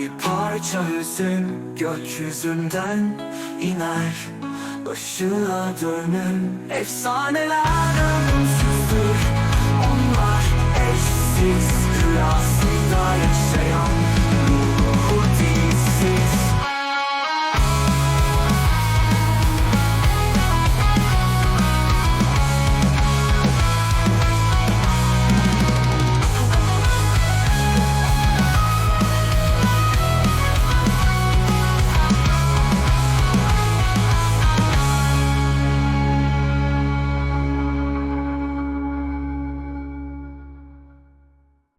Bir parça hüzün gökyüzünden iner Işığa dönün Efsaneler ölümsüzdür Onlar eşsiz rüyasında yaşar